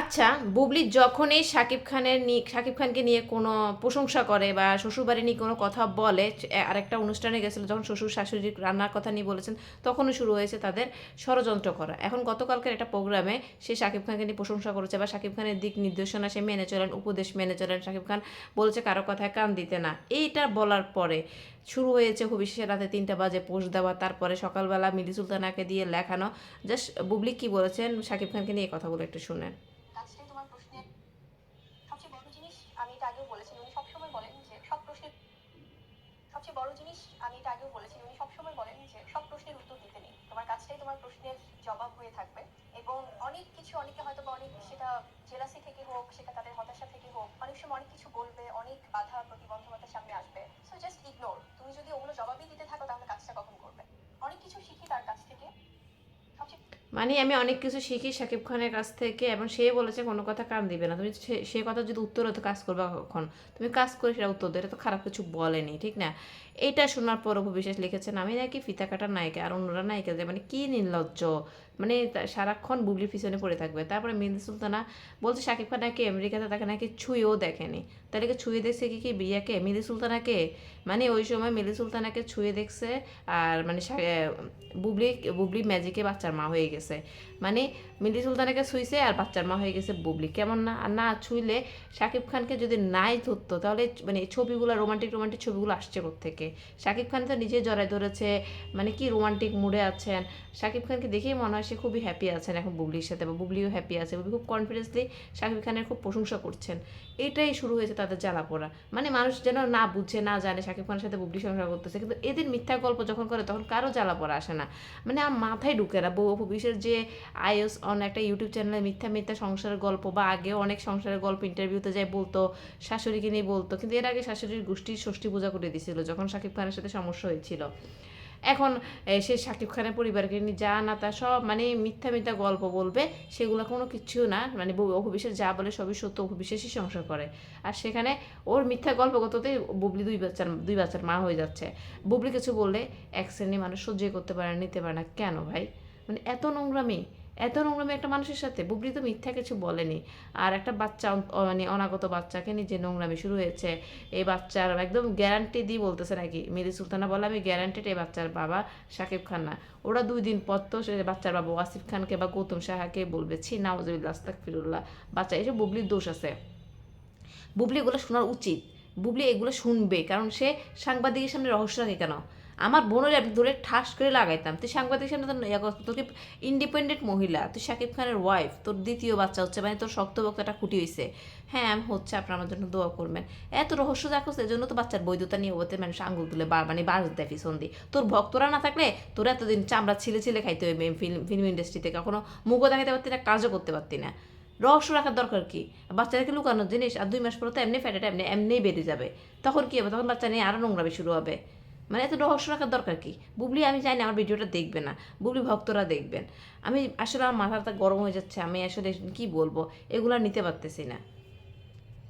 আচ্ছা বুবলি যখনই শাকিব খানের নিয়ে শাকিব খানকে নিয়ে কোনো প্রশংসা করে বা শ্বশুরবাড়ি নিয়ে কোনো কথা বলে আরেকটা অনুষ্ঠানে গেছিল, যখন শ্বশুর শাশুড়ি রান্নার কথা নিয়ে বলেছেন তখনও শুরু হয়েছে তাদের ষড়যন্ত্র করা। এখন গতকালকের একটা প্রোগ্রামে সে শাকিব খানকে নিয়ে প্রশংসা করেছে বা শাকিব খানের দিক নির্দেশনা সে মেনে চলেন, উপদেশ মেনে চলেন শাকিব খান বলছে কারও কথায় কান দিতে না। এইটা বলার পরে শুরু হয়েছে ভবিষ্যতে রাতে তিনটা বাজে পোস্ট দেওয়া, তারপরে সকালবেলা মিলি সুলতানাকে দিয়ে লেখানো। জাস্ট বুবলি কি বলেছেন শাকিব খানকে নিয়ে কথাগুলো একটু শুনেন। আমি এটা আগেও বলেছি, উনি সবসময় বলেন যে সব প্রশ্নের সবচেয়ে বড় জিনিস আমি এটা আগেও বলেছি, উনি সবসময় বলেন যে সব প্রশ্নের মানে আমি অনেক কিছু শিখি শাকিব খানের কাছ থেকে এবং সে বলেছে কোনো কথা কান দিবে না। তুমি সে- কথা যদি উত্তর হতো কাজ করবে কখন? তুমি কাজ করে সেটা উত্তর এটা তো খারাপ কিছু বলেনি, ঠিক না? এটা শোনার পর অপু লিখেছেন, আমি নাকি ফিতা কাটার নায়িকা আর অন্যরা নায়িকা যে মানে কী নির্লজ্জ। মানে সারাক্ষণ বুবলির পিছনে পড়ে থাকবে। তারপরে মেহেন্দি সুলতানা বলছে, শাকিব খান নাকি আমেরিকাতে তাকে নাকি ছুঁয়েও দেখেনি। তাহলে কি ছুঁয়ে দেখছে কি কি? বিয়াকে? মিলি সুলতানাকে? মানে ওই সময় মিলি সুলতানাকে ছুঁয়ে দেখছে আর মানে বুবলি বুবলি ম্যাজিকে বাচ্চার মা হয়ে গেছে। মানে মিলি সুলতানাকে ছুঁইছে আর বাচ্চার মা হয়ে গেছে বুবলি। কেমন না? আর না ছুঁইলে শাকিব খানকে যদি নাই ধরতো, তাহলে মানে ছবিগুলো রোমান্টিক রোমান্টিক ছবিগুলো আসছে থেকে শাকিব খান তো নিজে জড়াই ধরেছে। মানে কি রোমান্টিক মুডে আছেন? শাকিব খানকে দেখেই মনে হয় সে খুবই হ্যাপি আছেন এখন বুবলির সাথে বা বুবলিও হ্যাপি আছে। বুবলি খুব কনফিডেন্সলি শাকিব খানের খুব প্রশংসা করছেন। এটাই শুরু হয়েছে তাদের জ্বালা পোড়া। মানে মানুষ যেন না বুঝে, না জানে শাকিব খানের সাথে বুবলি সংসার করতেছে। কিন্তু এদের মিথ্যা গল্প যখন করে তখন কারও জ্বালা পোড়া আসে না। মানে আমার মাথায় ঢুকে না। বউ বিশেষ যে আইএস অন একটা ইউটিউব চ্যানেলে মিথ্যা মিথ্যা সংসারের গল্প বা আগেও অনেক সংসারের গল্প ইন্টারভিউতে যায় বলতো, শাশুড়িকে নিয়ে বলতো। কিন্তু এর আগে শাশুড়ির গোষ্ঠীর ষষ্ঠী পূজা করে দিছিল যখন শাকিব খানের সাথে সমস্যা হয়েছিল। এখন সে শাকিব খানের পরিবারকে নিয়ে যা, না তা সব মানে মিথ্যা মিথ্যা গল্প বলবে, সেগুলো কোনো কিছু না মানে অভিষেক যা বলে সবই সত্য, অভিষেকই সংসার করে। আর সেখানে ওর মিথ্যা গল্প করতে বুবলি দুই বাচ্চার দুই বাচ্চার মা হয়ে যাচ্ছে। বুবলি কিছু বললে, এক শ্রেণি মানুষ সহ্য করতে পারে না, নিতে পারে না। কেন ভাই? মানে এত নোংরামি। এত নোংরামি একটা মানুষের সাথে, বুবলি তো মিথ্যা কিছু বলেনি। আর একটা বাচ্চা মানে অনাগত বাচ্চাকে নিজে নোংরামি শুরু হয়েছে, এই বাচ্চার একদম গ্যারান্টি দিয়ে বলতেছে নাকি? মিলি সুলতানা বলে, আমি গ্যারান্টিড এই বাচ্চার বাবা শাকিব খান না। ওরা দুই দিন পর তো সে বাচ্চার বাবা ওয়াসিফ খানকে বা গৌতম সাহাকে বলবে, ছি নাওয়াজুবিল্লাহ আস্তাক ফিরুল্লাহ বাচ্চা, এসব বুবলির দোষ আছে। বুবলি এগুলো শোনার উচিত। বুবলি এগুলো শুনবে, কারণ সে সাংবাদিকের সামনে রহস্য রাখে কেন? আমার বোনের আমি ধরে ঠাস করে লাগাইতাম। তুই সাংবাদিকের সামনে তো ইয়া তোকে ইন্ডিপেন্ডেন্ট মহিলা? তুই শাকিব খানের ওয়াইফ তোর দ্বিতীয় বাচ্চা হচ্ছে মানে তোর শক্ত বক্তাটা খুঁটি হয়েছে হ্যাঁ আমি হচ্ছে আপনার আমার জন্য দোয়া করবেন। এত রহস্য এই জন্য তো বাচ্চার বৈধতা নিয়ে ওতে মানুষ আঙ্গুল তুলে বা মানে বাস পিছন দিয়ে। তোর ভক্তরা না থাকলে তোর এতদিন চামড়া ছিলে ছিলে খাইতে হবে ফিল্ম ফিল্ম ইন্ডাস্ট্রিতে কখনো মুখও দেখাতে পারতি না, কাজও করতে পারতি না। রহস্য রাখার দরকার কি? বাচ্চাদেরকে লুকানোর জিনিস, আর দুই মাস পরে তো এমনি ফ্যাটেটা এমনি এমনিই বেড়ে যাবে। তখন কি হবে? তখন বাচ্চা নিয়ে আরও নোংরামি শুরু হবে। মানে এত রহস্য রাখার দরকার কি? বুবলি, আমি জানি আমার ভিডিওটা দেখবে না। বুবলি, ভক্তরা দেখবেন। আমি আসলে আমার মাথাটা গরম হয়ে যাচ্ছে। আমি আসলে কি বলব? এগুলো নিতে পারতেছি না।